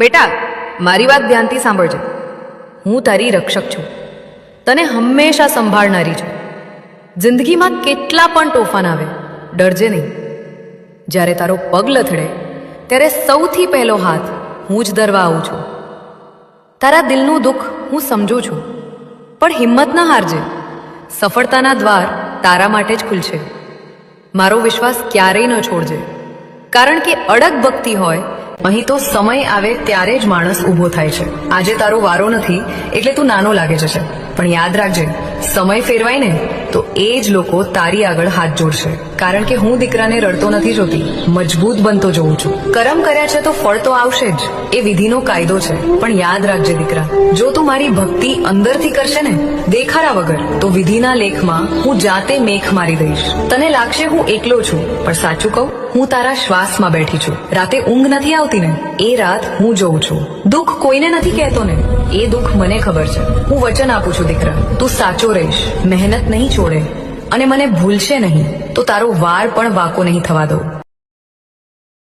બેટા, મારી વાત ધ્યાનથી સાંભળજે. હું તારી રક્ષક છું. તને હંમેશા સંભાળનારી છું. જિંદગીમાં કેટલા પણ તોફાન આવે, ડરજે નહીં. જ્યારે તારો પગ લથડે, ત્યારે સૌથી પહેલો હાથ હું જ ધરવા આવું છું. તારા દિલનું દુઃખ હું સમજું છું. પણ હિંમત ના હારજે. સફળતાના દ્વાર તારા માટે જ ખુલશે. મારો વિશ્વાસ ક્યારેય ન છોડજે. કારણ કે અડગ ભક્તિ હોય અહીં તો સમય આવે ત્યારે જ માણસ ઊભો થાય છે. આજે તારો વારો નથી, એટલે તું નાનો લાગે જશે. પણ યાદ રાખજે, સમય ફેરવાય ને, તો એ જ લોકો તારી આગળ હાથ જોડશે. કારણ કે હું દીકરાને રડતો નથી જોતી, મજબૂત બનતો જોઉં છું. કરમ કર્યા છે તો ફળ તો આવશે જ, એ વિધિનો કાયદો છે. પણ યાદ રાખજે દીકરા, જો તું મારી ભક્તિ અંદરથી કરશે ને દેખાડા વગર, તો વિધિના લેખમાં હું જાતે મેખ મારી દઈશ. તને લાગશે હું એકલો છું, પણ સાચું કહું, હું તારા શ્વાસમાં બેઠી છું. રાતે ઊંઘ નથી આવતી ને, એ રાત હું જોઉં છું. દુઃખ કોઈને નથી કહેતો ને, એ દુઃખ મને ખબર છે. હું વચન આપું છું દીકરા, તું સાચો રહીશ, મહેનત નહીં છોડે. અને મને ભૂલશે નહીં. તો તારો વાર પણ વાકો નહીં થવા દઉં